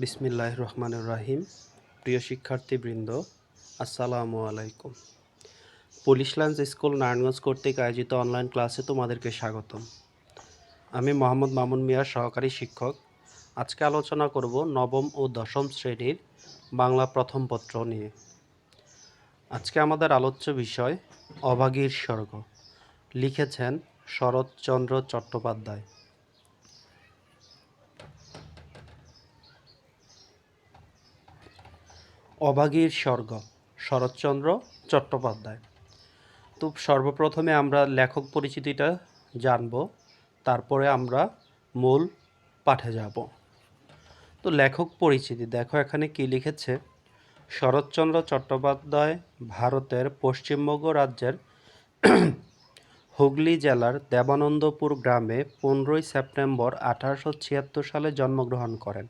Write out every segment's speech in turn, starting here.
বিসমিল্লাহ রহমানুর রাহিম প্রিয় শিক্ষার্থীবৃন্দ, আসসালামু আলাইকুম। পুলিশ লাইন্স স্কুল নারায়ণগঞ্জ কর্তৃক আয়োজিত অনলাইন ক্লাসে তোমাদেরকে স্বাগতম। আমি মোহাম্মদ মামুন মিয়া সহকারী শিক্ষক। আজকে আলোচনা করব নবম ও দশম শ্রেণির বাংলা প্রথম পত্র নিয়ে। আজকে আমাদের আলোচ্য বিষয় অভাগীর স্বর্গ। লিখেছেন শরৎচন্দ্র চট্টোপাধ্যায়। অভাগীর স্বর্গ, শরৎচন্দ্র চট্টোপাধ্যায়। তো সর্বপ্রথমে আমরা লেখক পরিচিতিটা জানব, তারপরে আমরা মূল পাঠে যাব। তো লেখক পরিচিতি, দেখো এখানে কি লিখেছে? শরৎচন্দ্র চট্টোপাধ্যায় ভারতের পশ্চিমবঙ্গ রাজ্যের হুগলি জেলার দেবানন্দপুর গ্রামে পনেরোই সেপ্টেম্বর আঠারোশো ছিয়াত্তর সালে জন্মগ্রহণ করেন।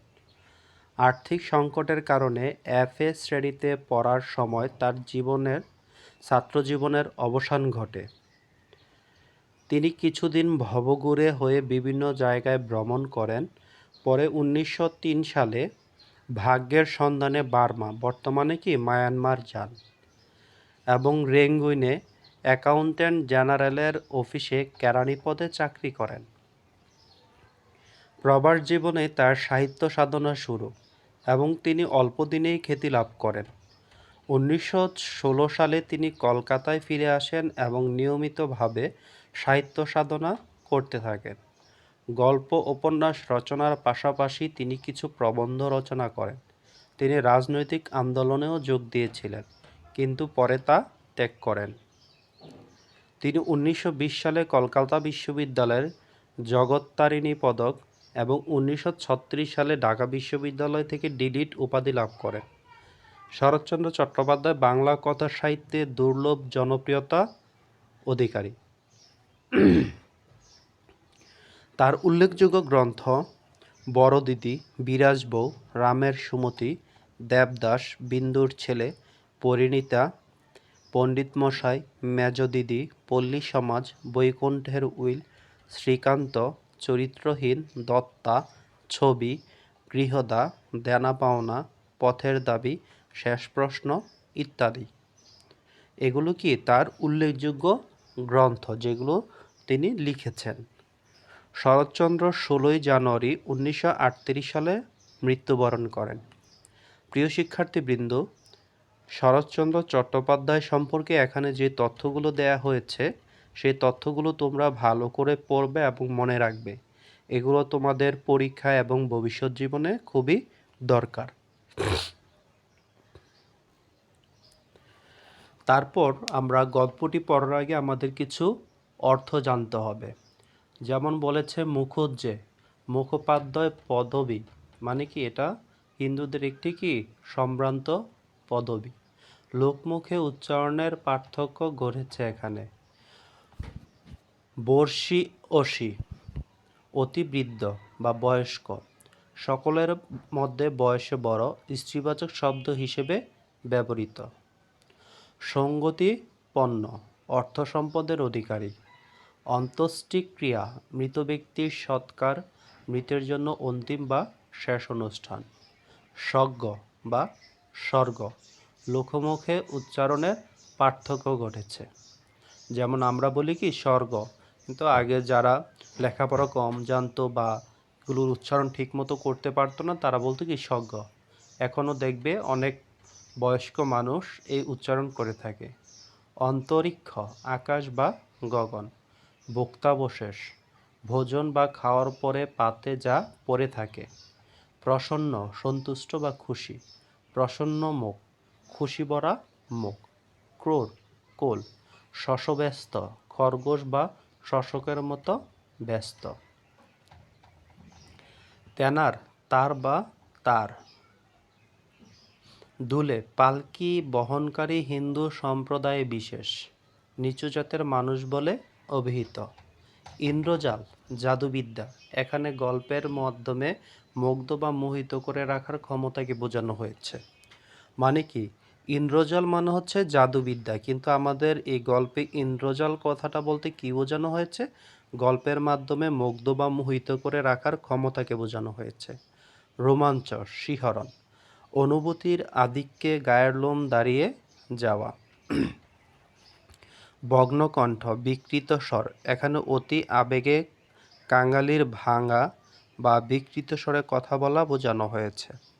আর্থিক সংকটের কারণে এফএ শ্রেণীতে পড়ার সময় তার জীবনের, ছাত্রজীবনের অবসান ঘটে। তিনি কিছুদিন ভবঘুরে হয়ে বিভিন্ন জায়গায় ভ্রমণ করেন। পরে উনিশশো তিন সালে ভাগ্যের সন্ধানে বার্মা, বর্তমানে কি মায়ানমার যান এবং রেঙ্গুইনে অ্যাকাউন্ট্যান্ট জেনারেলের অফিসে কেরানি পদে চাকরি করেন। প্রবাস জীবনে তার সাহিত্য সাধনা শুরু। এবং তিনি অল্প দিনেই খ্যাতি লাভ করেন। উনিশশো ষোলো সালে তিনি কলকাতায় ফিরে আসেন এবং নিয়মিতভাবে সাহিত্য সাধনা করতে থাকেন। গল্প, উপন্যাস রচনার পাশাপাশি তিনি কিছু প্রবন্ধ রচনা করেন। তিনি রাজনৈতিক আন্দোলনেও যোগ দিয়েছিলেন, কিন্তু পরে তা ত্যাগ করেন। তিনি উনিশশো বিশ সালে কলকাতা বিশ্ববিদ্যালয়ের জগত্তারিণী পদক এবং উনিশশো ছত্রিশ সালে ঢাকা বিশ্ববিদ্যালয় থেকে ডিলিট উপাধি লাভ করেন। শরৎচন্দ্র চট্টোপাধ্যায় বাংলা কথা সাহিত্যে দুর্লভ জনপ্রিয়তা অধিকারী। তার উল্লেখযোগ্য গ্রন্থ বড়দিদি, বিরাজ বউ, রামের সুমতি, দেবদাস, বিন্দুর ছেলে, পরিণীতা, পণ্ডিতমশাই মেজ দিদি পল্লী সমাজ, বৈকুণ্ঠের উইল, শ্রীকান্ত চরিত্রহীন দত্তা, ছবি, গৃহদা দেনা পাওনা পথের দাবি, শেষ প্রশ্ন ইত্যাদি। এগুলো কি তার উল্লেখযোগ্য গ্রন্থ যেগুলো তিনি লিখেছেন? শরৎচন্দ্র ষোলোই জানুয়ারি উনিশশো আটত্রিশ সালে মৃত্যুবরণ করেন। প্রিয় শিক্ষার্থীবৃন্দ, শরৎচন্দ্র চট্টোপাধ্যায় সম্পর্কে এখানে যে তথ্যগুলো দেয়া হয়েছে সেই তথ্যগুলো তোমরা ভালো করে পড়বে এবং মনে রাখবে। এগুলো তোমাদের পরীক্ষা এবং ভবিষ্যৎ জীবনে খুবই দরকার। তারপর আমরা গল্পটি পড়ার আগে আমাদের কিছু অর্থ জানতে হবে। যেমন বলেছে মুখোজ্জে, মুখোপাধ্যায় পদবী মানে কি এটা? হিন্দুদের একটি কি? সম্ভ্রান্ত পদবী। লোকমুখে উচ্চারণের পার্থক্য গড়েছে এখানে। বর্ষি অসি অতিবৃদ্ধ বা বয়স্ক। সকলের মধ্যে বয়সে বড় স্ত্রীবাচক শব্দ হিসেবে ব্যবহৃত। সঙ্গতি পণ্য, অর্থ সম্পদের অধিকারী। অন্ত্যেষ্টিক্রিয়া, মৃত ব্যক্তির সৎকার, মৃতের জন্য অন্তিম বা শেষ অনুষ্ঠান। স্বর্গ বা স্বর্গ, লোকমুখে উচ্চারণের পার্থক্য ঘটেছে। যেমন আমরা বলি কি, স্বর্গ কিন্তু আগে যারা লেখাপড়া কম জানতো বা এগুলোর উচ্চারণ ঠিকমতো করতে পারতো না, তারা বলতো কি স্বর্গ এখনও দেখবে অনেক বয়স্ক মানুষ এই উচ্চারণ করে থাকে। অন্তরিক্ষ, আকাশ বা গগন ভোক্তাবশেষ ভোজন বা খাওয়ার পরে পাতে যা পড়ে থাকে। প্রসন্ন, সন্তুষ্ট বা খুশি, প্রসন্ন মুখ, খুশি ভরা মুখ, ক্রোর, কোল, শশব্যস্ত, খরগোশ বা শশকের মতো ব্যস্ত। তেনার তার বা তার। দুলে পালকি বহনকারী হিন্দু সম্প্রদায় বিশেষ। নিচু জাতের মানুষ বলে অভিহিত। ইন্দ্রজাল, জাদুবিদ্যা, এখানে গল্পের মাধ্যমে মুগ্ধ বা মোহিত করে রাখার ক্ষমতাকে বোঝানো হয়েছে। মানে কি? ইন্দ্রজাল মানে হচ্ছে জাদুবিদ্যা। কিন্তু আমাদের এই গল্পে ইন্দ্রজাল কথাটা বলতে কি বোঝানো হয়েছে? গল্পের মাধ্যমে মুগ্ধ বা মোহিত করে রাখার ক্ষমতাকে বোঝানো হয়েছে। রোমাঞ্চ শিহরণ। অনুভূতির আধিক্যে গায়ের লোম দাঁড়িয়ে যাওয়া। ভগ্নকণ্ঠ, বিকৃত স্বর। এখানে অতি আবেগে কাঙালির ভাঙা বা বিকৃত স্বরে কথা বলা বোঝানো হয়েছে।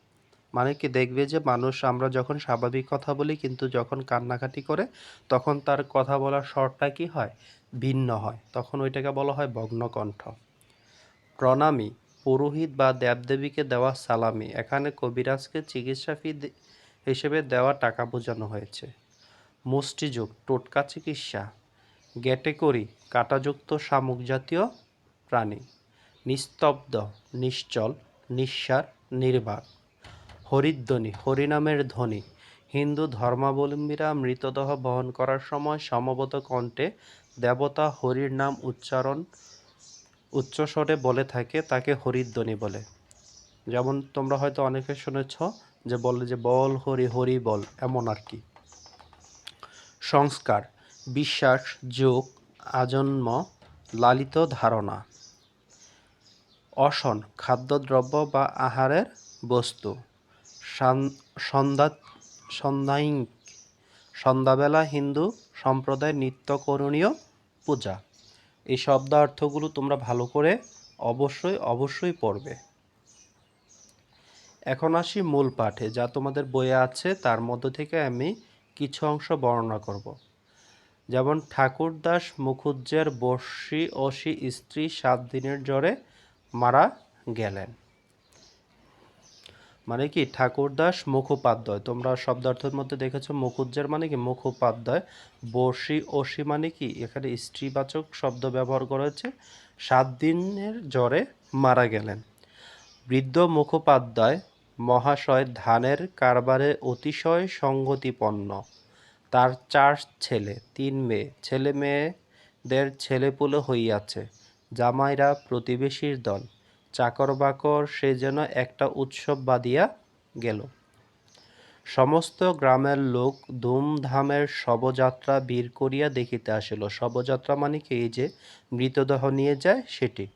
মানে কি দেখবে যে মানুষ আমরা যখন স্বাভাবিক কথা বলি, কিন্তু যখন কান্নাকাটি করে, তখন তার কথা বলার স্বরটা কি হয়? ভিন্ন হয়। তখন ওইটাকে বলা হয় ভগ্নকণ্ঠ। প্রণামী, পুরোহিত বা দেবদেবীকে দেওয়া সালামি। এখানে কবিরাজকে চিকিৎসা ফি হিসেবে দেওয়া টাকা বোঝানো হয়েছে। মুষ্টিযোগ, টোটকা চিকিৎসা। গেটে করি, কাঁটাযুক্ত শামুক জাতীয় প্রাণী। নিস্তব্ধ, নিশ্চল, নিঃসার নির্বাক হরিধ্বনি, হরিনামের ধ্বনি। হিন্দু ধর্মাবলম্বীরা মৃতদেহ বহন করার সময় সমবত কণ্ঠে দেবতা হরির নাম উচ্চারণ, উচ্চস্বরে বলে থাকে, তাকে হরিধ্বনি বলে। যেমন তোমরা হয়তো অনেকে শুনেছ যে বলে যে বল হরি হরি বল, এমন আর কি। সংস্কার, বিশ্বাস, যোগ, আজন্ম, লালিত ধারণা। অসন, খাদ্যদ্রব্য বা আহারের বস্তু। সন্ধ্যা সন্ধ্যায়িক সন্ধ্যাবেলা হিন্দু সম্প্রদায় নিত্য করণীয় পূজা। এই শব্দার্থগুলো তোমরা ভালো করে অবশ্যই অবশ্যই পড়বে। এখন আসি মূল পাঠে, যা তোমাদের বইয়ে আছে, তার মধ্য থেকে আমি কিছু অংশ বর্ণনা করব। যেমন, ঠাকুরদাস মুখুজ্জের বর্ষী অসি স্ত্রী সাত দিনের জ্বরে মারা গেলেন। মানে কি? ঠাকুরদাস মুখোপাধ্যায়। তোমরা শব্দার্থের মধ্যে দেখেছ মুখুজ্জের মানে কি? মুখোপাধ্যায়। বর্ষী অসি মানে কি? এখানে স্ত্রীবাচক শব্দ ব্যবহার করা হয়েছে। সাত দিনের জ্বরে মারা গেলেন। বৃদ্ধ মুখোপাধ্যায় মহাশয় ধানের কারবারে অতিশয় সঙ্গতিপন্ন তার চার ছেলে, তিন মেয়ে। ছেলে মেয়েদের ছেলেপুলে হইয়াছে। জামাইরা প্রতিবেশীর দল। চাকর বাকর সে যেন একটা উৎসব বাঁধিয়া গেল। সমস্ত গ্রামের লোক ধুমধামের শবযাত্রা বীর করিয়া দেখিতে আসিল। শবযাত্রা মানে কি? এই যে মৃতদেহ নিয়ে যায় সেটি।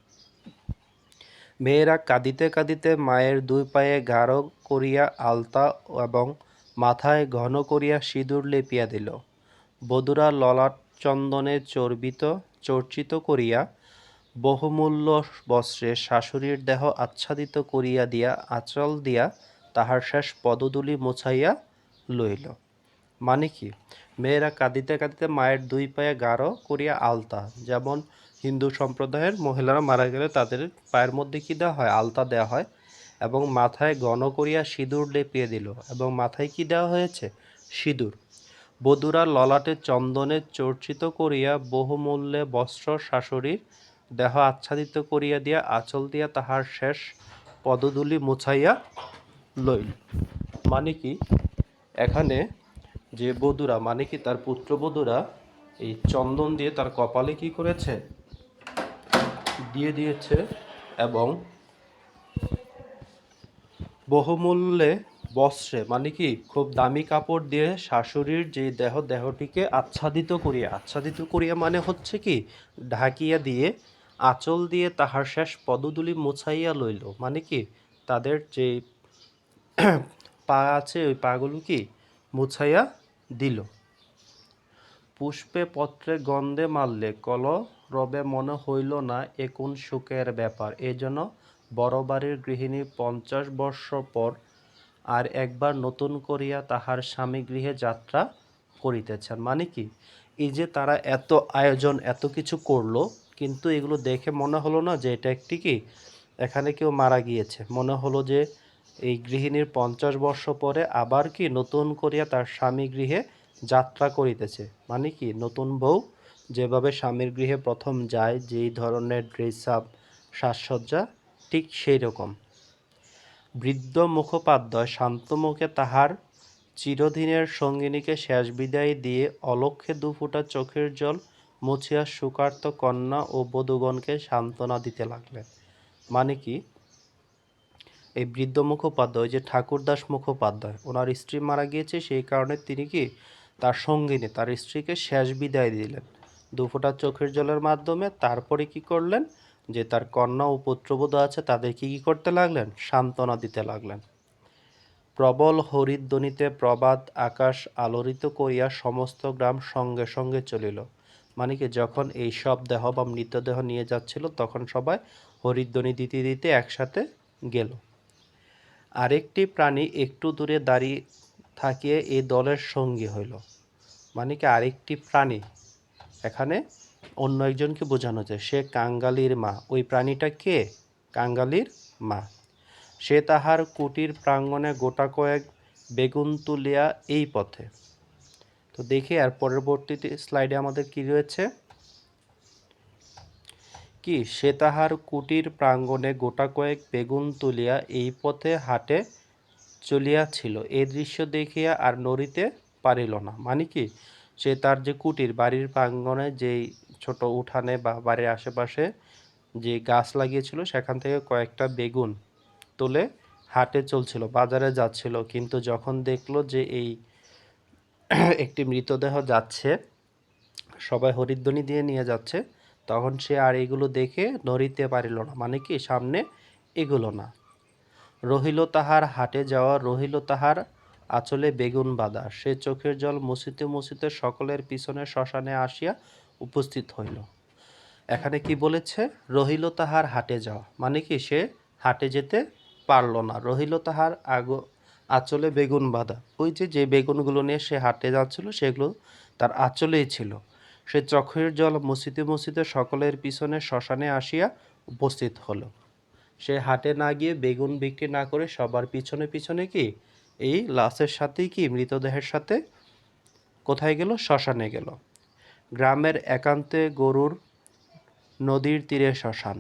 মেয়েরা কাঁদিতে কাঁদিতে মায়ের দুই পায়ে গাঢ় করিয়া আলতা এবং মাথায় ঘন করিয়া সিঁদুর লেপিয়া দিল। বধূরা ললাট চন্দনে চর্বিত, চর্চিত করিয়া বহুমূল্য বস্ত্রে শাশুড়ির দেহ আচ্ছাদিত করিয়া দিয়া, আঁচল দিয়া তাহার শেষ পদধূলি মুছাইয়া লইল। মানে কি? মেয়েরা কাঁদিতে কাঁদিতে মায়ের দুই পায়ে গাঢ় করিয়া আলতা। যেমন হিন্দু সম্প্রদায়ের মহিলারা মারা গেলে তাদের পায়ের মধ্যে কি দেওয়া হয়? আলতা দেওয়া হয় এবং মাথায় গণ করিয়া সিঁদুর লেপিয়ে দিল। এবং মাথায় কি দেওয়া হয়েছে? সিঁদুর। বধূরা ললাটে চন্দনে চর্চিত করিয়া বহুমূল্যে বস্ত্র শাশুড়ির দেহ আচ্ছাদিত করিয়া দিয়া, আঁচল দিয়া তাহার শেষ পদধূলি মুছাইয়া লইল। মানে কি? এখানে যে বধূরা মানে কি তার পুত্রবধূরা এই চন্দন দিয়ে তার কপালে কি করেছে? দিয়ে দিয়েছে এবং বহুমূল্যে বস্ত্রে মানে কি, খুব দামি কাপড় দিয়ে শাশুড়ির যে দেহ, দেহটিকে আচ্ছাদিত করিয়া আচ্ছাদিত করিয়া মানে হচ্ছে কি, ঢাকিয়া দিয়ে আঁচল দিয়ে তাহার শেষ পদধূলি মুছাইয়া লইল। মানে কি? তাদের যে পা আছে, ওই পাগুলো কি? মুছাইয়া দিল। পুষ্পে পত্রে গন্ধে মারলে, কল রবে মনে হইল না এ কোন সুখের ব্যাপার। এজন্য বড় বাড়ির গৃহিণী পঞ্চাশ বর্ষ পর আর একবার নতুন করিয়া তাহার স্বামী গৃহে যাত্রা করিতেছেন। মানে কি? এই যে তারা এত আয়োজন, এত কিছু করল কিন্তু এগুলো দেখে মনে হলো না যে এটা একটি কি? এখানে কেউ মারা গিয়েছে। মনে হলো যে এই গৃহিণীর পঞ্চাশ বর্ষ পরে আবার কি নতুন করিয়া তার স্বামী গৃহে যাত্রা করিতেছে। মানে কি? নতুন বউ যেভাবে স্বামীর গৃহে প্রথম যায়, যেই ধরনের ড্রেস আপ সাজসজ্জা, ঠিক সেই রকম। বৃদ্ধ মুখোপাধ্যায় শান্ত মুখে তাহার চিরদিনের সঙ্গিনীকে শেষ বিদায় দিয়ে অলক্ষ্যে দুফোঁটা চোখের জল মুছিয়া সুকার্ত কন্যা ও বধূগণকে সান্ত্বনা দিতে লাগলেন। মানে কি? এই বৃদ্ধ মুখোপাধ্যায় যে ঠাকুরদাস মুখোপাধ্যায়, ওনার স্ত্রী মারা গিয়েছে, সেই কারণে তিনি কি তার সঙ্গিনী, তার স্ত্রীকে শেষ বিদায় দিলেন। দুফোঁটা চোখের জলের মাধ্যমে তারপরে কি করলেন? যে তার কন্যা ও পুত্রবধূ আছে, তাদেরকে কি করতে লাগলেন? সান্ত্বনা দিতে লাগলেন। প্রবল হরিদ্বনিতে প্রবাদ আকাশ আলোড়িত করিয়া সমস্ত গ্রাম সঙ্গে সঙ্গে চলিল। মানে কি যখন এই সব দেহ বা মৃতদেহ নিয়ে যাচ্ছিল, তখন সবাই হরিধ্বনি দিতে দিতে একসাথে গেল। আরেকটি প্রাণী একটু দূরে দাঁড়িয়ে থাকিয়ে এই দলের সঙ্গী হইল। মানে কি আরেকটি প্রাণী, এখানে অন্য একজনকে বোঝানো যায়। সে কাঙ্গালির মা। ওই প্রাণীটা কে? কাঙ্গালির মা। সে তাহার কুটির প্রাঙ্গণে গোটা কয়েক বেগুন তুলিয়া এই পথে তো দেখি, আর পরবর্তীতে স্লাইডে আমাদের কি রয়েছে? কি? সে তাহার কুটির প্রাঙ্গণে গোটা কয়েক বেগুন তুলিয়া এই পথে হাটে চলিয়াছিল। এ দৃশ্য দেখিয়া আর নড়িতে পারিল না। মানে কি? সে তার যে কুটির, বাড়ির প্রাঙ্গণে যেই ছোট উঠানে বা বাড়ির আশেপাশে যে গাছ লাগিয়েছিল, সেখান থেকে কয়েকটা বেগুন তুলে হাটে চলছিল, বাজারে যাচ্ছিল। কিন্তু যখন দেখল যে এই একটি মৃতদেহ যাচ্ছে, সবাই হরিধ্বনি দিয়ে নিয়ে যাচ্ছে, তখন সে আর এগুলো দেখে নড়িতে পারিল না। মানে কি? সামনে এগুলো না। রহিল তাহার হাটে যাওয়া, রহিল তাহার আঁচলে বেগুন বাঁধা। সে চোখের জল মুছিতে মুছিতে সকলের পিছনে শ্মশানে আসিয়া উপস্থিত হইল। এখানে কি বলেছে? রহিল তাহার হাটে যাওয়া। মানে কি? সে হাটে যেতে পারল না। রহিল তাহার আগ আঁচলে বেগুন বাঁধা। ওই যে যে বেগুনগুলো নিয়ে সে হাটে যাচ্ছিল, সেগুলো তার আঁচলেই ছিল। সে চক্ষের জল মুছিতে মুছিতে সকলের পিছনে শ্মশানে আসিয়া উপস্থিত হলো। সে হাটে না গিয়ে বেগুন বিক্রি না করে সবার পিছনে পিছনে কি, এই লাশের সাথেই কি মৃতদেহের সাথে? কোথায় গেল? শ্মশানে গেল। গ্রামের একান্তে গরুর নদীর তীরে শ্মশান।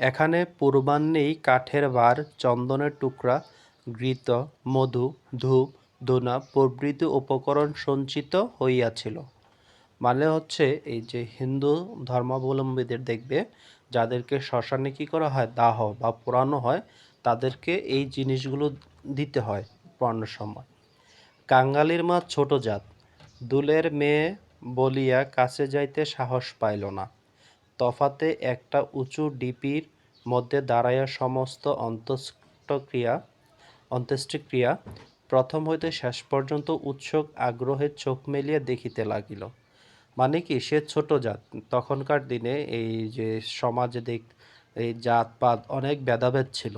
এখানে পূর্বাহ্নেই কাঠের বার চন্দনের টুকরা, ঘৃত, মধু, ধূপ ধুনা প্রভৃতি উপকরণ সঞ্চিত হইয়াছিল। মানে হচ্ছে এই যে হিন্দু ধর্মাবলম্বীদের দেখবে, যাদেরকে শ্মশানে কী করা হয়? দাহ বা পোড়ানো হয়, তাদেরকে এই জিনিসগুলো দিতে হয় পোড়ানোর সময়। কাঙ্গালির মা ছোট জাত। দুলের মেয়ে বলিয়া কাছে যাইতে সাহস পাইল না। তফাতে একটা উঁচু ডিপির মধ্যে দাঁড়াইয়া সমস্ত অন্ত্যেষ্টিক্রিয়া অন্ত্যেষ্টিক্রিয়া প্রথম হইতে শেষ পর্যন্ত উৎসুক আগ্রহে চোখ মেলিয়া দেখিতে লাগিল। মানে কি, সে ছোট জাত। তখনকার দিনে এই যে সমাজে দেখ, এই জাতপাত অনেক ভেদাভেদ ছিল।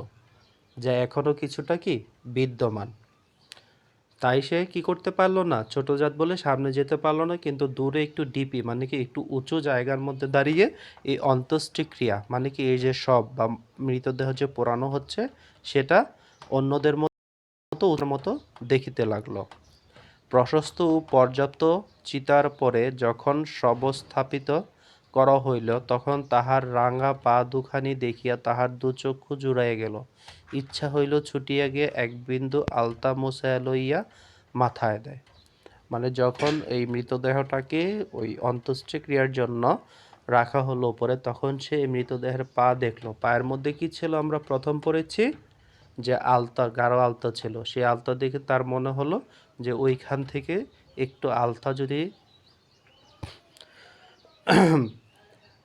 যা এখনও কিছুটা কি বিদ্যমান। তাই সে কি করতে পারল না? ছোট জাত বলে সামনে যেতে পারল না, কিন্তু দূরে একটু ডিপি মানে কি একটু উঁচু জায়গার মধ্যে দাঁড়িয়ে এই অন্ত্যেষ্টিক্রিয়া মানে কি এই যে সব বা মৃতদেহ যে পোড়ানো হচ্ছে, সেটা অন্যদের মতো ওর মতো দেখিতে লাগল। প্রশস্ত ও পর্যাপ্ত চিতার পরে যখন শবস্থাপিত করা হইল, তখন তাহার রাঙা পা দুখানি দেখিয়া তাহার দু চক্ষু জুড়াইয়া গেল। ইচ্ছা হইল ছুটিয়া গিয়ে এক বিন্দু আলতা মুছাইয়া লইয়া মাথায় দেয়। মানে যখন এই মৃতদেহটাকে ওই অন্ত্যেষ্টিক্রিয়ার জন্য রাখা হলো উপরে, তখন সে মৃতদেহের পা দেখল। পায়ের মধ্যে কি ছিল আমরা প্রথম পড়েছি? যে আলতা, গাঢ় আলতা ছিল। সেই আলতা দেখে তার মনে হলো যে ওইখান থেকে একটু আলতা যদি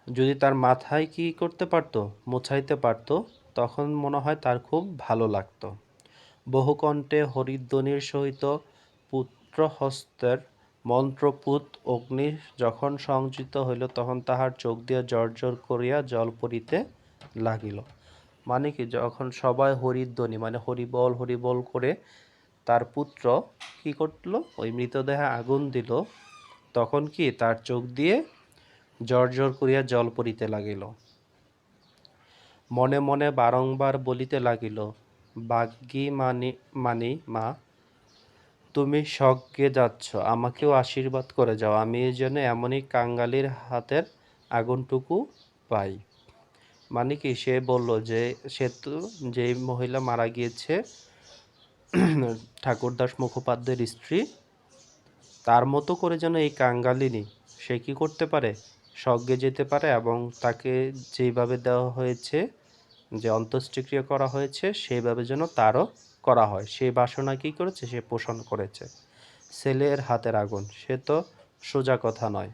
যদি তার মাথায় কি করতে পারতো, মোছাইতে পারতো, তখন মনে হয় তার খুব ভালো লাগতো। বহুকণ্ঠে হরিদ্বনির সহিত পুত্রহস্তের মন্ত্রপুত অগ্নি যখন সংযুক্ত হইল, তখন তাহার চোখ দিয়া জর্জর করিয়া জল পড়িতে লাগিল। মানে কি, যখন সবাই হরিদ্বনি মানে হরিবল হরিবল করে তার পুত্র কি করল, ওই মৃতদেহে আগুন দিল, তখন কি তার চোখ দিয়ে জর্জর করিয়া জল পড়িতে লাগিল। মনে মনে বারংবার বলিতে লাগিল বাগ্যী মানি মানি মা, তুমি স্বজ্ঞে যাচ্ছ, আমাকেও আশীর্বাদ করে যাও, আমি এই জন্য এমনই কাঙ্গালির হাতের আগুনটুকু পাই। মানে কি? সে বলল যে, সে তো যেই মহিলা মারা গিয়েছে, ঠাকুরদাস মুখোপাধ্যায়ের স্ত্রী, তার মতো করে যেন এই কাঙ্গালিনী, সে কি করতে পারে? স্বর্গে যেতে পারে এবং তাকে যেইভাবে দেওয়া হয়েছে, যে অন্ত্যেষ্টিক্রিয়া করা হয়েছে, সেইভাবে যেন তারও করা হয়। সেই বাসনা কী করেছে? সে পোষণ করেছে। ছেলের হাতের আগুন। সে তো সোজা কথা নয়।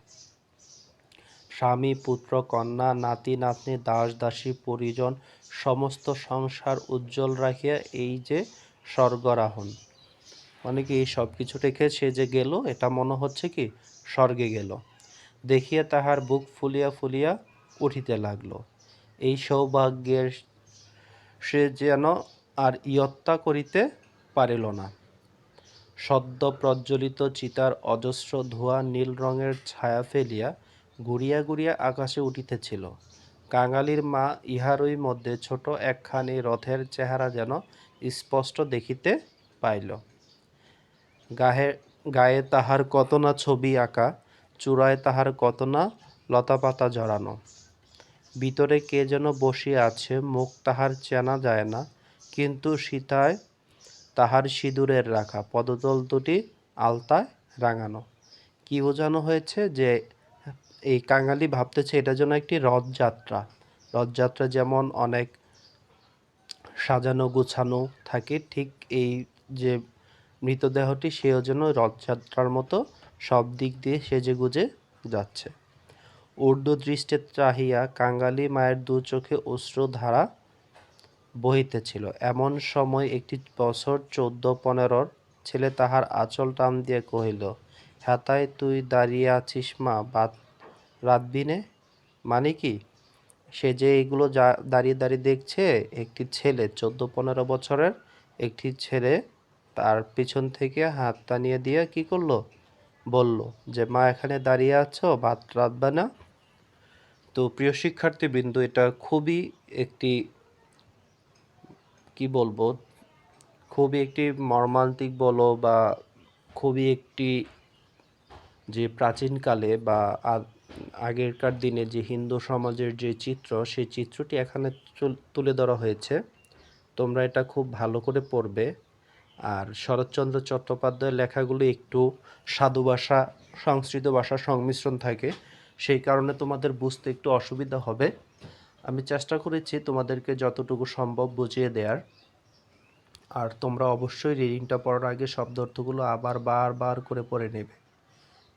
স্বামী, পুত্র, কন্যা, নাতি, নাতনি, দাস, দাসী, পরিজন, সমস্ত সংসার উজ্জ্বল রাখিয়া এই যে স্বর্গরাহন। মানে কি এই সব কিছু রেখে সে যে গেল, এটা মনে হচ্ছে কি, স্বর্গে গেল। দেখিয়া তাহার বুক ফুলিয়া ফুলিয়া উঠিতে লাগল। এই সৌভাগ্যের সে যেন আর ইয়ত্তা করিতে পারিল না। সদ্য প্রজ্বলিত চিতার অজস্র ধোঁয়া নীল রঙের ছায়া ফেলিয়া ঘুরিয়া ঘুরিয়া আকাশে উঠিতেছিল। কাঙালির মা ইহারই মধ্যে ছোট একখানি রথের চেহারা যেন স্পষ্ট দেখিতে পাইল। গায়ে গায়ে তাহার কত না ছবি আঁকা চূড়ায় তাহার কত না লতাপাতা জড়ানো ভিতরে কে যেন বসিয়া আছে, মুখ তাহার চেনা যায় না, কিন্তু সীতায় তাহার সিঁদুরের রাখা, পদতল দুটি আলতায় রাঙানো। কি বোঝানো হয়েছে যে এই কাঙালি ভাবতেছে এটা যেন একটি রথযাত্রা। রথযাত্রা যেমন অনেক সাজানো গোছানো থাকে, ঠিক এই যে মৃতদেহটি সেও যেন রথযাত্রার মতো সব দিক দিয়ে সেজে গুজে যাচ্ছে। ঊর্ধ্ব দৃষ্টে চাহিয়া কাঙ্গালি মায়ের দু চোখে অশ্রু ধারা বহিতেছিল। এমন সময় একটি বছর চোদ্দ পনেরোর ছেলে তাহার আঁচল টান দিয়ে কহিল হ্যাতাই তুই দাঁড়িয়ে আছিস মা, বাত রাতবি নে মানে কি? সে যে এগুলো যা দাঁড়িয়ে দাঁড়িয়ে দেখছে, একটি ছেলে, চোদ্দ পনেরো বছরের একটি ছেলে, তার পিছন থেকে হাত টানিয়ে দিয়ে কি করল? বলল যে, মা, এখানে দাঁড়িয়ে আছো? ভাত রাঁধবে না? তো প্রিয় শিক্ষার্থীবৃন্দ, এটা খুবই একটি, কি বলব, খুবই একটি মর্মান্তিক বলো বা খুবই একটি যে প্রাচীনকালে বা আগেরকার দিনে যে হিন্দু সমাজের যে চিত্র, সেই চিত্রটি এখানে তুলে ধরা হয়েছে। তোমরা এটা খুব ভালো করে পড়বে। আর শরৎচন্দ্র চট্টোপাধ্যায়ের লেখাগুলো একটু সাধু ভাষা, সংস্কৃত ভাষার সংমিশ্রণ থাকে। সেই কারণে তোমাদের বুঝতে একটু অসুবিধা হবে। আমি চেষ্টা করেছি তোমাদেরকে যতটুকু সম্ভব বুঝিয়ে দেওয়ার আর তোমরা অবশ্যই রিডিংটা পড়ার আগে শব্দ অর্থগুলো আবার বারবার করে পড়ে নেবে।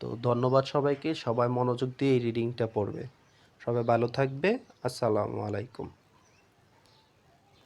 তো ধন্যবাদ সবাইকে। সবাই মনোযোগ দিয়ে এই রিডিংটা পড়বে। সবাই ভালো থাকবে। আসসালামু আলাইকুম।